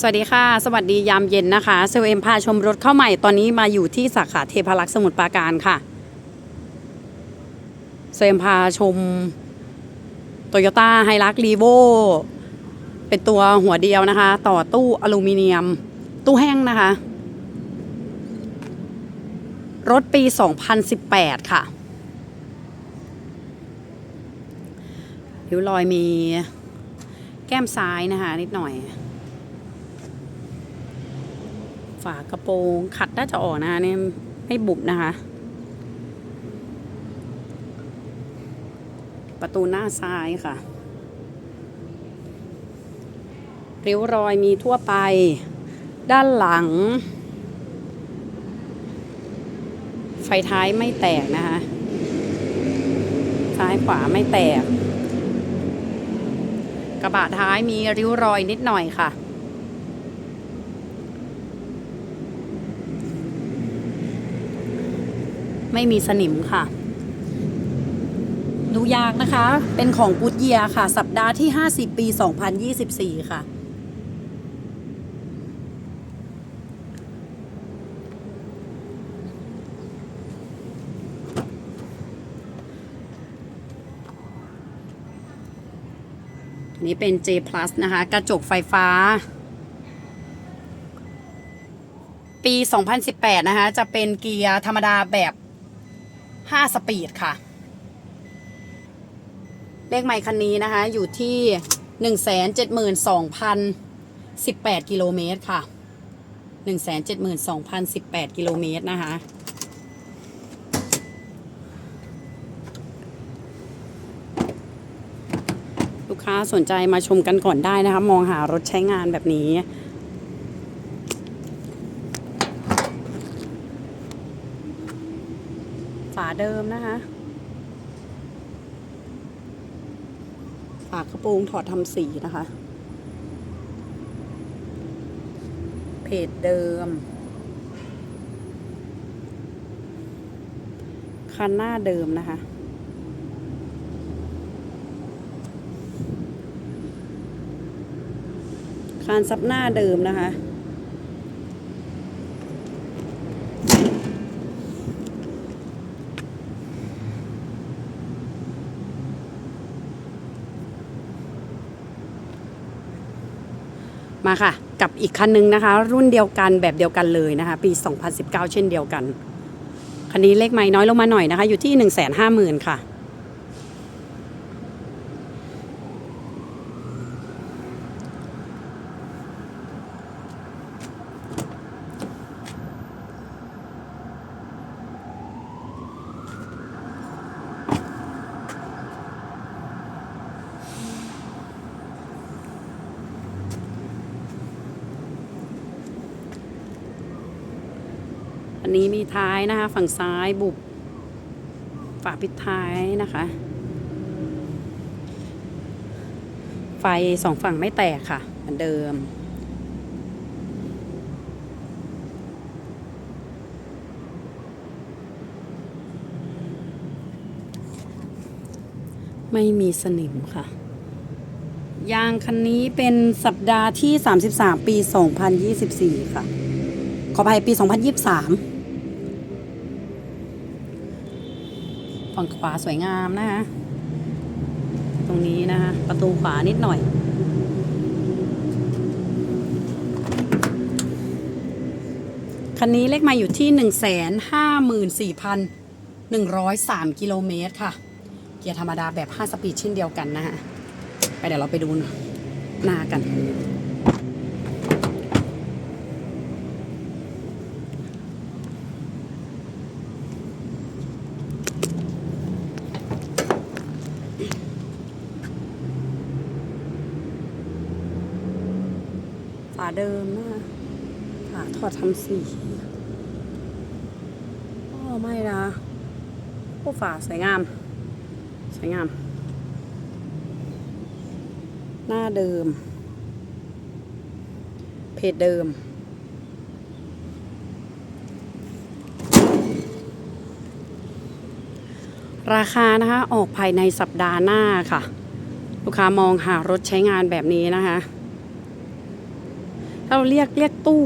สวัสดีค่ะ สวัสดียามเย็นนะคะเซลเอ็มพาชมรถเข้าใหม่ตอนนี้มาอยู่ที่สาขาเทพารักษ์สมุทรปราการค่ะเซลเอ็มพาชมโตโยต้าไฮรักรีโวเป็นตัวหัวเดียวนะคะ ต่อตู้อลูมิเนียม ตู้แห้งนะคะ รถปี 2018 ค่ะริ้วรอยมีแก้มซ้ายนะคะ นิดหน่อย ฝากระโปรงขัดน่าจะออกนะคะเนี่ยไม่บุบนะคะ ประตูหน้าซ้ายค่ะริ้วรอยมีทั่วไป ด้านหลัง ไฟท้ายไม่แตกนะคะ ซ้ายขวาไม่แตก กระบะท้ายมีริ้วรอยนิดหน่อยค่ะ ไม่มีสนิมค่ะ ดูยากนะคะ เป็นของกูดเยียค่ะ สัปดาห์ที่ 50 ปี 2024 ค่ะ นี่เป็น J Plus นะคะ กระจกไฟฟ้าปี 2018 นะคะ จะเป็นเกียร์ธรรมดาแบบ ห้าสปีดค่ะ เลขใหม่คันนี้นะคะ อยู่ที่หนึ่งแสนเจ็ดหมื่นสองพันสิบแปดกิโลเมตรค่ะหนึ่งแสนเจ็ดหมื่นสองพันสิบแปดกิโลเมตรนะคะลูกค้าสนใจมาชมกันก่อนได้นะคะ มองหารถใช้งานแบบนี้ ฝา เดิมนะคะ ฝากระโปรงถอดทำสีนะคะ เพจเดิม คันหน้าเดิมนะคะคานซับหน้าเดิมนะคะ มาค่ะ กับอีกคันนึงนะคะ รุ่นเดียวกันแบบเดียวกันเลยนะคะ ปี 2019 เช่นเดียวกัน คันนี้เลขไม่น้อยลงมาหน่อยนะคะ อยู่ที่ 150,000ค่ะ นี้มีท้ายนะคะ ฝั่งซ้ายบุบฝาปิดท้ายนะคะ ไฟสองฝั่งไม่แตกค่ะ เหมือนเดิม ไม่มีสนิมค่ะยางคันนี้เป็นสัปดาห์ที่ 33 ปี 2024 ค่ะ ขออภัยปี 2023 ฝั่งขวาสวยงามนะคะตรงนี้นะคะประตูขวานิดหน่อย คันนี้เลขมาอยู่ที่154,103กิโลเมตรค่ะ เกียร์ธรรมดาแบบ5สปีดเช่นเดียวกันนะคะไปเดี๋ยวเราไปดูหน้ากัน เดิมนะฝาถอดทำสีอ๋อไม่นะโอ้ฝาสวยงาม สวยงาม หน้าเดิม เพจเดิม ราคานะคะ ออกภายในสัปดาห์หน้าค่ะ ลูกค้ามองหารถใช้งานแบบนี้นะคะ ถ้าเราเรียกเรียกตู้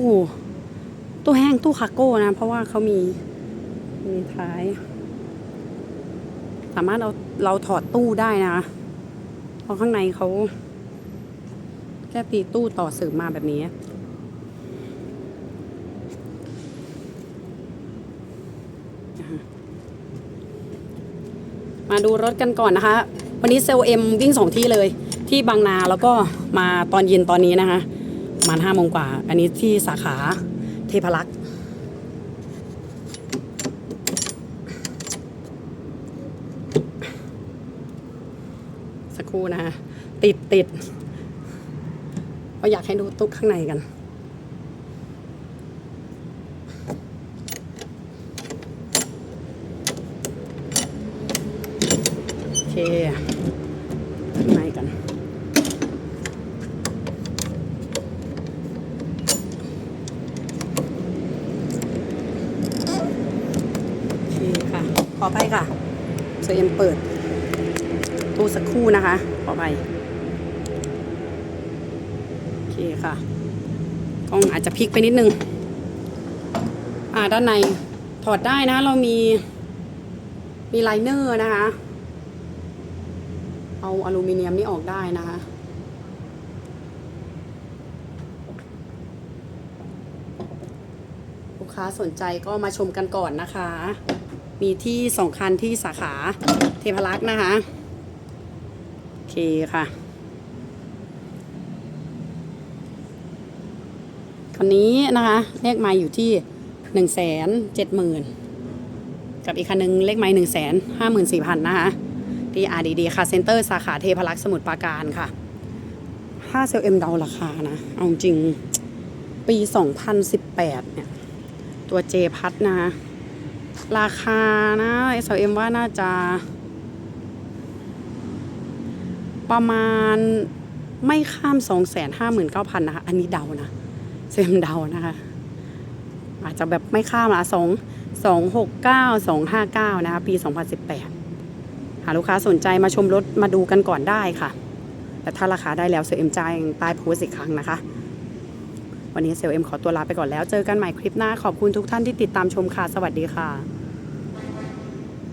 ตู้แห้งตู้คาร์โก้นะ เพราะว่าเขามีมีท้าย สามารถเราเราถอดตู้ได้นะคะเพราะข้างในเขาแค่ตีตู้ต่อเสริมมาแบบนี้มาดูรถกันก่อนนะคะ วันนี้เซลเอ็มวิ่งสองที่เลย ที่บางนาแล้วก็มาตอนเย็นตอนนี้นะคะ ประมาณห้าโมงกว่า อันนี้ที่สาขาเทพรักษ์สักครู่นะคะติดติดก็อยากให้ดูตุ๊กข้างในกันโอเคข้างในกัน โอเคค่ะ ขอไปค่ะ เปิดตู้สักครู่นะคะ ขอไปโอเคค่ะกล้องอาจจะพลิกไปนิดนึง อ่าด้านในถอดได้นะ เรามีมีไลเนอร์นะคะ เอาอลูมิเนียมนี่ออกได้นะคะลูกค้าสนใจก็มาชมกันก่อนนะคะ มีที่สองคันที่สาขาเทพรักษ์นะคะโอเคค่ะคันนี้นะคะเลขไมาอยู่ที่หนึ่งแสนเจ็ดหมื่นกับอีกคันหนึงเลขไม้หนึ่งแสนห้าหมื่นสี่พันนะคะที่ RDD ค่ะเซ็นเตอร์สาขาเทพรักษ์สมุทรปราการค่ะถ้าเซลเอ็มเดาราคานะ เอาจริงปี 2018 เนี่ย ตัวเจพัดนะ ราคานะเซลเอ็มว่าน่าจะ ประมาณไม่ข้าม259,000นะคะ อันนี้เดานะเซมเดานะคะ อาจจะแบบไม่ข้ามละสองสองหกเก้าสองห้าเก้านะคะ ปี2018หาลูกค้าสนใจมาชมรถมาดูกันก่อนได้ค่ะ แต่ถ้าราคาได้แล้วเซลเอ็มจ่ายใต้โพสต์อีกครั้งนะคะ วันนี้เซลเอ็มขอตัวลาไปก่อนแล้ว เจอกันใหม่คลิปหน้าขอบคุณทุกท่านที่ติดตามชมค่ะ สวัสดีค่ะ